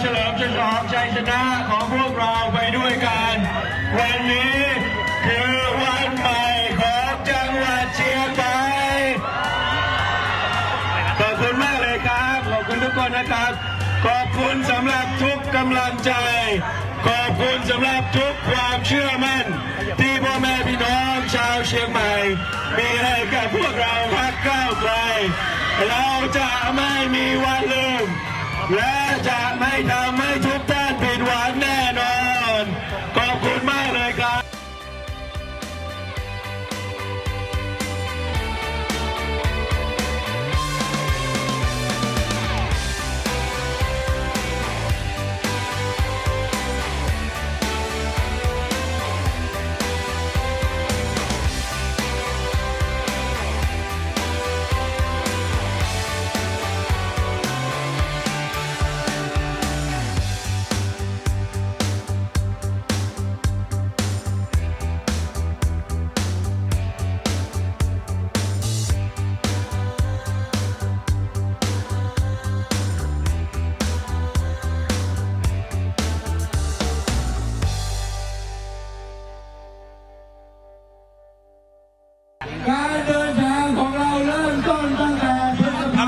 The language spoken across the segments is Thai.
เฉลิมฉลองชัยชนะของพวกเราไปด้วยกัน วันนี้คือวันใหม่ของจังหวัดเชียงใหม่ขอบคุณมากเลยครับ ขอบคุณทุกคนนะครับ ขอบคุณสำหรับทุกกำลังใจ ขอบคุณสำหรับทุกความเชื่อมั่น ที่พ่อแม่พี่น้องชาวเชียงใหม่ มีให้กับพวกเราพักก้าวไกลเราจะไม่มีวันลืม และจะไม่ทำให้ทุกท่าน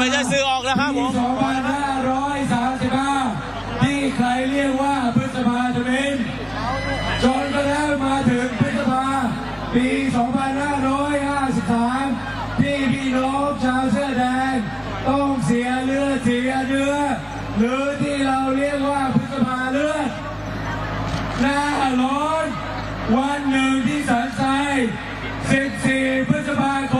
ไมจะซื้อออกแล้วครับผม2535 ที่ใครเรียกว่าพฤษภาธมินจนกระทั่งมาถึงพฤษภาปี 2553 ที่พี่น้องชาวเสื้อแดง ต้องเสียเลือดเสียเนื้อ หรือที่เราเรียกว่าพฤษภาเลือดหน้าร้อน วันหนึ่งที่สันทราย14 พฤษภาคม